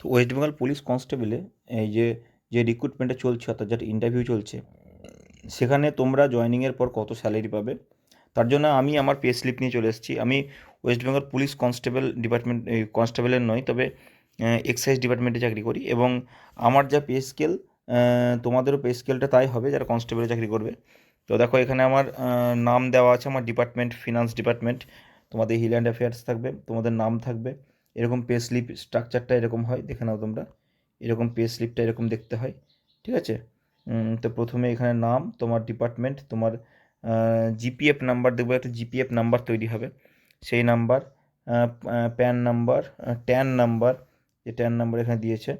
তো West Bengal police কনস্টেবলে এই যে যে রিক্রুটমেন্টটা চলছে, অর্থাৎ যেটা ইন্টারভিউ চলছে, সেখানে তোমরা জয়েনিংয়ের পর কত স্যালারি পাবে? তার জন্য আমি আমার পে স্লিপ নিয়ে চলে এসেছি। আমি West Bengal police constable department কনস্টেবলের নয় তবে এক্সাইজ ডিপার্টমেন্টে চাকরি করি এবং আমার যা পে স্কেল তোমাদেরও পে স্কেলটা তাই হবে যারা কনস্টেবলে চাকরি করবে। তো দেখো, এখানে আমার নাম দেওয়া আছে, আমার ডিপার্টমেন্ট ফিনান্স ডিপার্টমেন্ট তোমাদের হিল অ্যান্ড অ্যাফেয়ার্স থাকবে, তোমাদের নাম থাকবে এরকম পে স্লিপ স্ট্রাকচারটা এরকম হয়, দেখে নাও তোমরা। এরকম পে স্লিপটা এরকম দেখতে হয়, ঠিক আছে? তো প্রথমে এখানে নাম, তোমার ডিপার্টমেন্ট তোমার জিপিএফ নাম্বার দেখব একটা জিপিএফ নাম্বার তৈরি হবে। সেই number PAN number TAN number যে ট্যান নাম্বার এখানে দিয়েছে।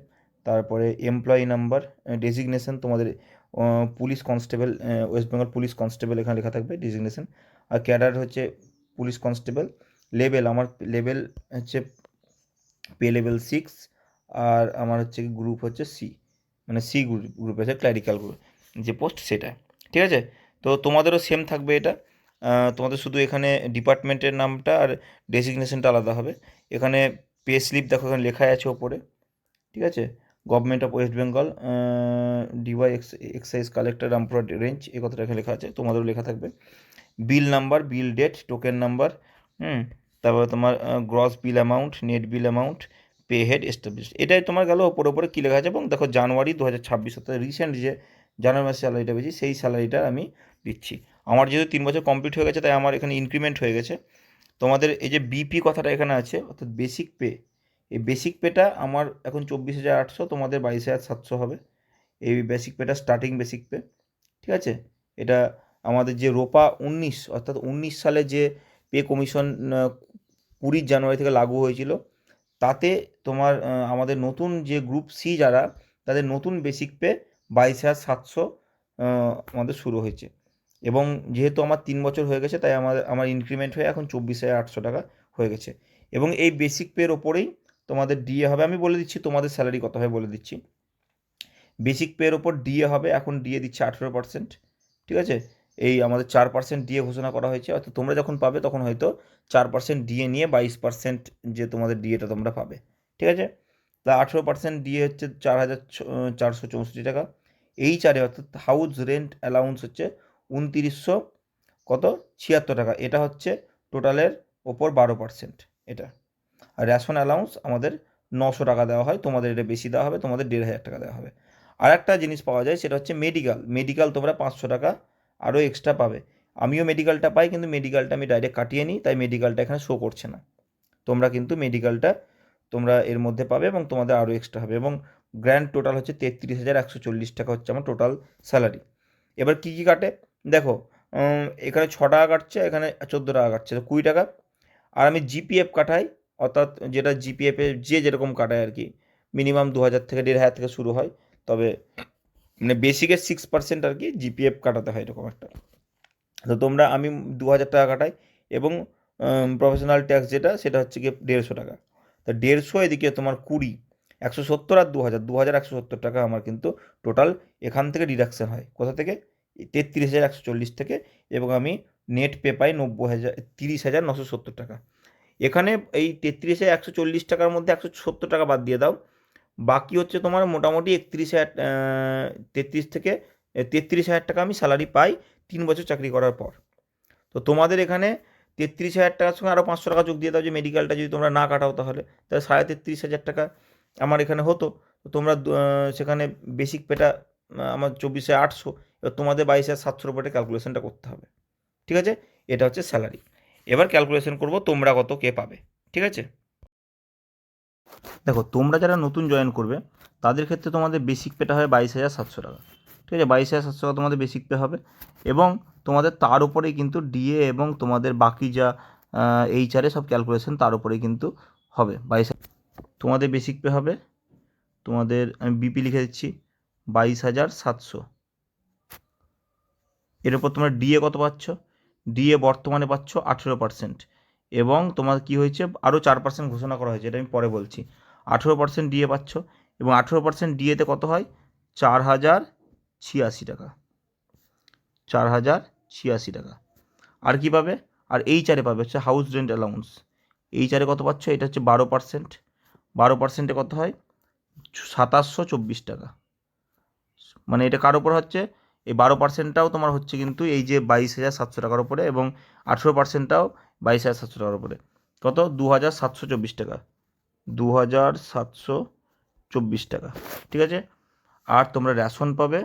তারপরে এমপ্লয়ি নাম্বার ডেজিগনেশন তোমাদের police constable West Bengal police constable এখানে লেখা থাকবে ডেজিগনেশন আর ক্যাডার হচ্ছে পুলিশ কনস্টেবল লেভেল আমার লেভেল হচ্ছে পে লেভেল সিক্স আর আমার হচ্ছে গ্রুপ হচ্ছে সি মানে সি গ্রুপ গ্রুপ আছে ক্ল্যারিক্যাল গ্রুপ যে পোস্ট সেটা, ঠিক আছে? তো তোমাদেরও সেম থাকবে এটা। তোমাদের শুধু এখানে ডিপার্টমেন্টের নামটা আর ডেসিগনেশনটা আলাদা হবে। এখানে পে স্লিপ দেখো এখানে লেখাই আছে ওপরে, ঠিক আছে? Government of West Bengal DY ex excise collector Rampura range এই কথাটা এখানে লেখা আছে, তোমাদেরও লেখা থাকবে। Bill number bill date token number হুম? তারপরে তোমার gross bill amount net bill amount pay head establish এটাই তোমার গেল ওপরে ওপরে কী লেখা আছে? এবং দেখো জানুয়ারি দু হাজার ছাব্বিশ, অর্থাৎ রিসেন্ট যে জানুয়ারি মাসে স্যালারিটা পেয়েছি, সেই স্যালারিটা আমি দিচ্ছি। আমার যেহেতু তিন বছর কমপ্লিট হয়ে গেছে, তাই আমার এখানে ইনক্রিমেন্ট হয়ে গেছে। তোমাদের এই যে বিপি কথাটা এখানে আছে, অর্থাৎ বেসিক পে এই বেসিক পেটা আমার এখন চব্বিশ হাজার আটশো, তোমাদের বাইশ হাজার সাতশো হবে। এই বেসিক পেটা স্টার্টিং বেসিক পে ঠিক আছে? এটা আমাদের যে রোপা উনিশ, অর্থাৎ উনিশ সালে যে পে কমিশন কুড়ি জানুয়ারি থেকে লাগু হয়েছিল। তাতে তোমার আমাদের নতুন যে গ্রুপ সি যারা, তাদের নতুন বেসিক পে বাইশ হাজার সাতশো আমাদের শুরু হয়েছে। এবং যেহেতু আমার তিন বছর হয়ে গেছে, তাই আমার আমার ইনক্রিমেন্ট হয়ে এখন চব্বিশ হাজার আটশো টাকা হয়ে গেছে। এবং এই বেসিক পের ওপরেই তোমাদের ডিএ হবে। আমি বলে দিচ্ছি তোমাদের স্যালারি কত হবে বলে দিচ্ছি। বেসিক পের ওপর ডিএ হবে। এখন ডিএ দিচ্ছে আঠেরো পার্সেন্ট ঠিক আছে? এই আমাদের চার পার্সেন্ট ডিএ ঘোষণা করা হয়েছে। অর্থাৎ তোমরা যখন পাবে তখন হয়তো চার পার্সেন্ট ডিএ নিয়ে বাইশ পার্সেন্ট যে তোমাদের ডিএটা তোমরা পাবে। ঠিক আছে? তা আঠেরো পার্সেন্ট ডিএ হচ্ছে চার হাজার চারশো চৌষট্টি টাকা। এই চারে অর্থাৎ হাউস রেন্ট অ্যালাউন্স হচ্ছে উনতিরিশশো কত? ছিয়াত্তর টাকা। এটা হচ্ছে টোটালের ওপর বারো পার্সেন্ট এটা। আর রেশন অ্যালাউন্স আমাদের নশো টাকা দেওয়া হয়। তোমাদের এটা বেশি দেওয়া হবে, তোমাদের দেড় হাজার টাকা দেওয়া হবে। আর একটা জিনিস পাওয়া যায়, সেটা হচ্ছে মেডিকেল মেডিকেল তোমরা পাঁচশো টাকা আরও এক্সট্রা পাবে। আমিও মেডিকেলটা পাই, কিন্তু মেডিকেলটা আমি ডাইরেক্ট কাটিয়ে নিই, তাই মেডিকেলটা এখানে শো করছে না। তোমরা কিন্তু মেডিকেলটা তোমরা এর মধ্যে পাবে এবং তোমাদের আরও এক্সট্রা হবে এবং গ্র্যান্ড টোটাল হচ্ছে তেত্রিশ হাজার একশো চল্লিশ টাকা হচ্ছে আমার টোটাল স্যালারি এবার কী কী কাটে? দেখো এখানে ছ টাকা কাটছে, এখানে চোদ্দ টাকা কাটছে, তো কুড়ি টাকা। আর আমি জিপিএফ কাটাই, অর্থাৎ যেটা জিপিএফে যে যেরকম কাটায় আর কি মিনিমাম দু হাজার থেকে দেড় হাজার থেকে শুরু হয়। তবে মানে বেসিকের সিক্স পার্সেন্ট আর কি জিপিএফ কাটাতে হয় এরকম একটা। তো তোমরা আমি দু হাজার টাকা কাটাই এবং প্রফেশনাল ট্যাক্স যেটা, সেটা হচ্ছে গিয়ে দেড়শো টাকা। তা দেড়শো এদিকে তোমার কুড়ি, একশো সত্তর আর দু হাজার দু হাজার একশো সত্তর টাকা আমার কিন্তু টোটাল এখান থেকে ডিডাকশন হয়। কোথা থেকে? তেত্রিশ হাজার একশো চল্লিশ থেকে এবং আমি নেট পে পাই নব্বই হাজার, তিরিশ হাজার নশো সত্তর টাকা। এখানে এই তেত্রিশ হাজার একশো চল্লিশ টাকার মধ্যে একশো সত্তর টাকা বাদ দিয়ে দাও। বাকি হচ্ছে তোমার মোটামুটি একত্রিশ হাজার তেত্রিশ থেকে তেত্রিশ হাজার টাকা আমি স্যালারি পাই তিন বছর চাকরি করার পর। তো তোমাদের এখানে তেত্রিশ হাজার টাকার সঙ্গে আরও পাঁচশো টাকা যোগ দিয়ে দাও যে মেডিকেলটা যদি তোমরা না কাটাও তাহলে। তাহলে সাড়ে তেত্রিশ হাজার টাকা আমার এখানে হতো। তো তোমরা সেখানে বেসিক পেটা আমার চব্বিশে আটশো, এবার তোমাদের বাইশ হাজার সাতশোর উপরে ক্যালকুলেশনটা করতে হবে। ঠিক আছে? এটা হচ্ছে স্যালারি এবার ক্যালকুলেশন করব তোমরা কত কে পাবে। ঠিক আছে? দেখো, তোমরা যারা নতুন জয়েন করবে, তাদের ক্ষেত্রে তোমাদের বেসিক পেটা হয় বাইশ হাজার সাতশো টাকা। ঠিক আছে? বাইশ হাজার সাতশো টাকা তোমাদের বেসিক পে হবে এবং তোমাদের তার উপরেই কিন্তু ডিএ এবং তোমাদের বাকি যা এইচআরে সব ক্যালকুলেশন তার উপরেই কিন্তু হবে। বাইশ তোমাদের বেসিক পে হবে, তোমাদের আমি বিপি লিখে দিচ্ছি, বাইশ হাজার সাতশো। এর উপর তোমরা ডিএ কত পাচ্ছ? ডিএ বর্তমানে পাচ্ছ আঠেরো পার্সেন্ট এবং তোমার কি হয়েছে? আরও চার পার্সেন্ট ঘোষণা করা হয়েছে, এটা আমি পরে বলছি। আঠেরো পার্সেন্ট ডিএ পাচ্ছ এবং আঠেরো পার্সেন্ট ডিএতে কত হয়? চার হাজার ছিয়াশি টাকা। চার হাজার ছিয়াশি টাকা। আর কী পাবে? আর এই চারে পাবে, হচ্ছে হাউস রেন্ট অ্যালাউন্স এই চারে কত পাচ্ছ? এটা হচ্ছে বারো পার্সেন্ট বারো পার্সেন্টে কত হয়? সাতাশশো চব্বিশ টাকা। মানে এটা কার ওপর হচ্ছে? এই বারো পার্সেন্টটাও তোমার হচ্ছে কিন্তু এই যে বাইশ হাজার সাতশো টাকার উপরে এবং আঠেরো পার্সেন্টটাও বাইশ হাজার সাতশো টাকার উপরে। কত? দু হাজার সাতশো চব্বিশ টাকা। দু হাজার সাতশো চব্বিশ টাকা, ঠিক আছে? আর তোমরা রেশন পাবে,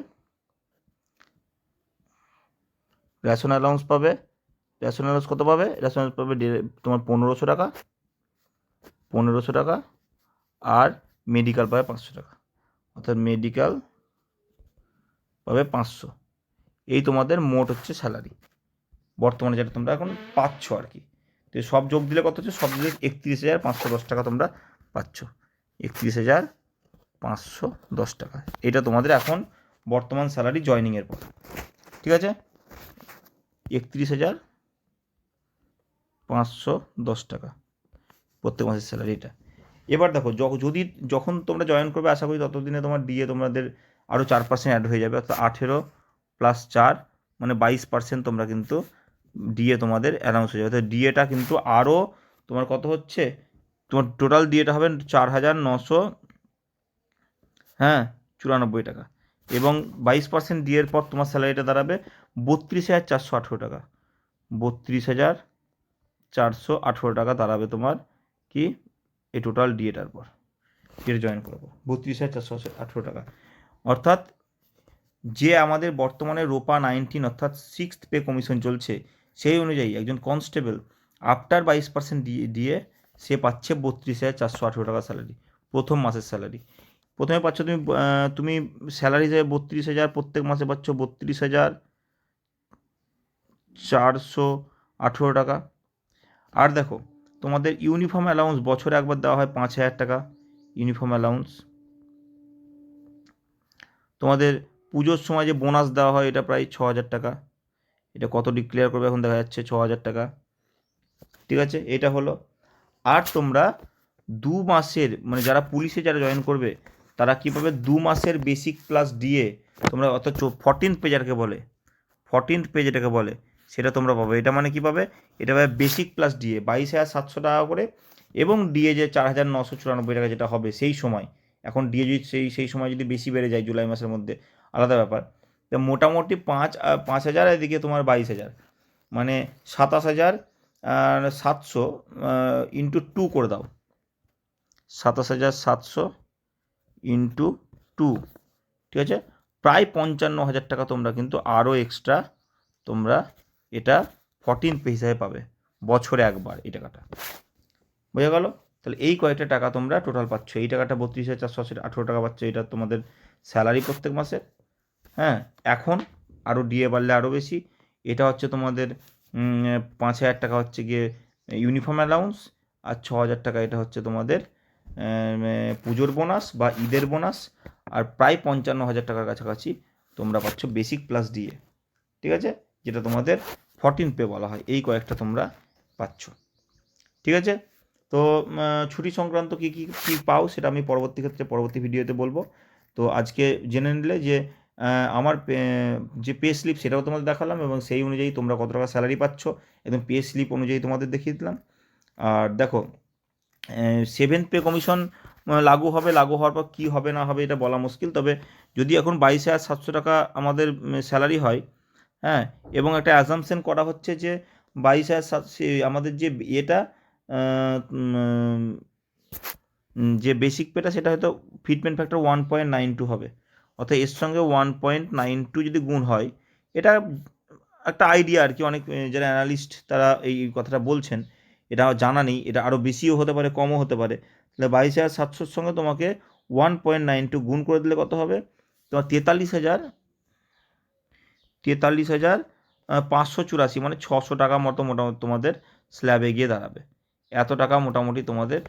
রেশন অ্যালাউন্স পাবে, রেশন অ্যালাউন্স কত পাবে? রেশন অ্যালাউন্স পাবে তোমার পনেরোশো টাকা পনেরোশো টাকা, আর মেডিকেল পাবে পাঁচশো টাকা, অর্থাৎ মেডিকেল পাবে পাঁচশো। এই তোমাদের মোট হচ্ছে স্যালারি বর্তমানে যেটা তোমরা এখন পাচ্ছ আর কি। তো সব যোগ দিলে কত হচ্ছে? সব দিলে একত্রিশ হাজার পাঁচশো দশ টাকা তোমরা পাচ্ছ। একত্রিশ হাজার পাঁচশো দশ টাকা। এটা তোমাদের এখন বর্তমান স্যালারি জয়নিংয়ের পর ঠিক আছে? একত্রিশ হাজার পাঁচশো দশ টাকা। প্রত্যেক মাসের স্যালারি এটা। এবার দেখো যদি যখন তোমরা জয়েন করবে, আশা করি ততদিনে তোমার ডিএ তোমাদের আরও চার পার্সেন্ট অ্যাড হয়ে যাবে। অর্থাৎ আঠেরো প্লাস চার মানে বাইশ পার্সেন্ট তোমরা কিন্তু ডিএ তোমাদের অ্যানাউন্স হয়ে যাবে। অর্থাৎ ডিএটা কিন্তু আরও তোমার কত হচ্ছে? তোমার টোটাল ডিএটা হবে চার হাজার নশো হ্যাঁ চুরানব্বই টাকা। এবং বাইশ পার্সেন্ট ডিএর পর তোমার স্যালারিটা দাঁড়াবে বত্রিশ হাজার চারশো আঠেরো টাকা। বত্রিশ হাজার চারশো আঠেরো টাকা দাঁড়াবে তোমার কি, এই টোটাল ডিএটার পর। ডিএ জয়েন করব। বত্রিশ হাজার চারশো আঠেরো টাকা। অর্থাৎ যে আমাদের বর্তমানে রোপা নাইনটিন অর্থাৎ সিক্সথ পে কমিশন চলছে, সেই অনুযায়ী একজন কনস্টেবল আফটার বাইশ পার্সেন্ট দিয়ে দিয়ে সে পাচ্ছে বত্রিশ হাজার চারশো আঠেরো টাকা স্যালারি প্রথম মাসের স্যালারি প্রথমে পাচ্ছ তুমি তুমি স্যালারি হিসেবে বত্রিশ হাজার, প্রত্যেক মাসে পাচ্ছ বত্রিশ হাজার চারশো আঠেরো টাকা। আর দেখো, তোমাদের ইউনিফর্ম অ্যালাউন্স বছরে একবার দেওয়া হয় পাঁচ হাজার টাকা ইউনিফর্ম অ্যালাউন্স তোমাদের পুজোর সময় যে বোনাস দেওয়া হয় এটা প্রায় ছ হাজার টাকা। এটা কত ডিক্লেয়ার করবে এখন দেখা যাচ্ছে ছ হাজার টাকা। ঠিক আছে, এটা হলো আর তোমরা দু মাসের মানে যারা পুলিশে যারা জয়েন করবে, তারা কী পাবে? দু মাসের বেসিক প্লাস ডিএ তোমরা অত ফর্টিন পে যাকে বলে? ফর্টিন পেজ এটাকে বলে, সেটা তোমরা পাবে। এটা মানে কী পাবে? এটা পাবে বেসিক প্লাস ডিএ বাইশ হাজার সাতশো টাকা করে, এবং ডিএ যে চার হাজার নশো চুরানব্বই টাকা যেটা হবে সেই সময়। এখন ডিএ যদি সেই সেই সময় যদি বেশি বেড়ে যায় জুলাই মাসের মধ্যে, আলাদা ব্যাপার। তো মোটামুটি পাঁচ পাঁচ হাজার, এদিকে তোমার বাইশ হাজার। মানে সাতাশ হাজার সাতশো ইন্টু টু করে দাও। সাতাশ হাজার সাতশো ইন্টু টু ঠিক আছে? প্রায় পঞ্চান্ন হাজার টাকা তোমরা কিন্তু আরও এক্সট্রা তোমরা এটা ফর্টিন পে হিসাবে পাবে, বছরে একবার এই টাকাটা। বোঝা গেল? তাহলে এই কয়েকটা টাকা তোমরা টোটাল পাচ্ছ? এই টাকাটা বত্রিশ হাজার চারশো আশি আঠেরো টাকা পাচ্ছ, এটা তোমাদের স্যালারি প্রত্যেক মাসে। হ্যাঁ এখন আরও ডিএ বাড়লে আরও বেশি। এটা হচ্ছে তোমাদের পাঁচ হাজার টাকা হচ্ছে গিয়ে ইউনিফর্ম অ্যালাউন্স আর ছ হাজার টাকা এটা হচ্ছে তোমাদের পুজোর বোনাস বা ঈদের বোনাস আর প্রায় পঞ্চান্ন হাজার টাকার কাছাকাছি তোমরা পাচ্ছ বেসিক প্লাস ডিএ ঠিক আছে? যেটা তোমাদের ফর্টিন পে বলা হয়, এই কয়েকটা তোমরা পাচ্ছ, ঠিক আছে? তো ছুটি সংক্রান্ত কী কী কী পাও সেটা আমি পরবর্তী ক্ষেত্রে, পরবর্তী ভিডিওতে বলব। তো আজকে জেনে নিলে যে আমার যে পে স্লিপ সেটাও তোমাদের দেখালাম এবং সেই অনুযায়ী তোমরা কত টাকা স্যালারি পাচ্ছ এবং পে স্লিপ অনুযায়ী তোমাদের দেখিয়ে দিলাম। আর দেখো সেভেন পে কমিশন লাগু হবে, লাগু হওয়ার পর কী হবে না হবে এটা বলা মুশকিল। তবে যদি এখন বাইশ হাজার সাতশো টাকা আমাদের স্যালারি হয় হ্যাঁ এবং একটা অ্যাজামশন করা হচ্ছে যে বাইশ হাজার সাতশো আমাদের যে এটা যে বেসিক পেটা সেটা হয়তো fitment factor one point nine two হবে। অর্থাৎ এর সঙ্গে ওয়ান পয়েন্ট নাইন টু যদি গুণ হয়, এটা একটা আইডিয়া আর কি, অনেক যারা অ্যানালিস্ট তারা এই কথাটা বলছেন, এটা জানা নেই, এটা আরও বেশিও হতে পারে, কমও হতে পারে। তাহলে বাইশ হাজার সাতশোর সঙ্গে তোমাকে ওয়ান পয়েন্ট নাইন টু গুণ করে দিলে কত হবে? তোমার তেতাল্লিশ হাজার তেতাল্লিশ হাজার পাঁচশো চুরাশি মানে ছশো টাকা মতো মোটামুটি তোমাদের স্ল্যাবে গিয়ে দাঁড়াবে। এত টাকা মোটামুটি তোমাদের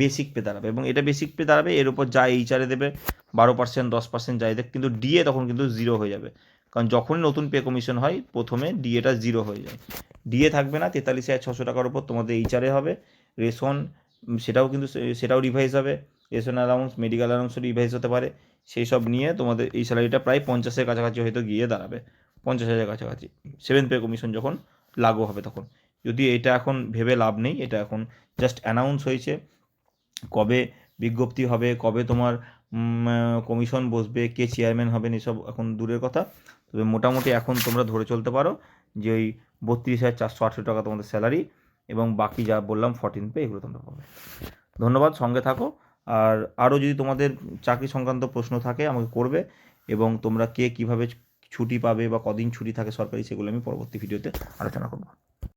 বেসিক পে দাঁড়াবে। এবং এটা বেসিক পে দাঁড়াবে, এর উপর যা এইচারে দেবে, বারো পার্সেন্ট দশ পার্সেন্ট যাই দেখ কিন্তু ডিএ তখন কিন্তু জিরো হয়ে যাবে। কারণ যখনই নতুন পে কমিশন হয়, প্রথমে ডিএটা জিরো হয়ে যায়। ডিএ থাকবে না, তেতাল্লিশ হাজার ছশো টাকার উপর তোমাদের এইচারে হবে। রেশন সেটাও কিন্তু সেটাও রিভাইজ হবে। রেশন অ্যালাউন্স মেডিকেল অ্যালাউন্সও রিভাইজ হতে পারে। সেই সব নিয়ে তোমাদের এই স্যালারিটা প্রায় পঞ্চাশের কাছাকাছি হয়তো গিয়ে দাঁড়াবে। পঞ্চাশ হাজার কাছাকাছি। সেভেন পে কমিশন যখন লাগু হবে তখন। যদি এটা এখন ভেবে লাভ নেই, এটা এখন জাস্ট অ্যানাউন্স হয়েছে। কবে বিজ্ঞপ্তি হবে, কবে তোমার কমিশন বসবে, কে চেয়ারম্যান হবেন, এসব এখন দূরের কথা। তবে মোটামুটি এখন তোমরা ধরে চলতে পারো যে ওই বত্রিশ হাজার চারশো আটশো টাকা তোমাদের স্যালারি এবং বাকি যা বললাম ফর্টিন পে এগুলো তোমরা পাবে। ধন্যবাদ, সঙ্গে থাকো। আর আরও যদি তোমাদের চাকরি সংক্রান্ত প্রশ্ন থাকে, আমাকে করবে এবং তোমরা কে কীভাবে ছুটি পাবে বা কদিন ছুটি থাকে সরকারি, সেগুলো আমি পরবর্তী ভিডিওতে আলোচনা করব।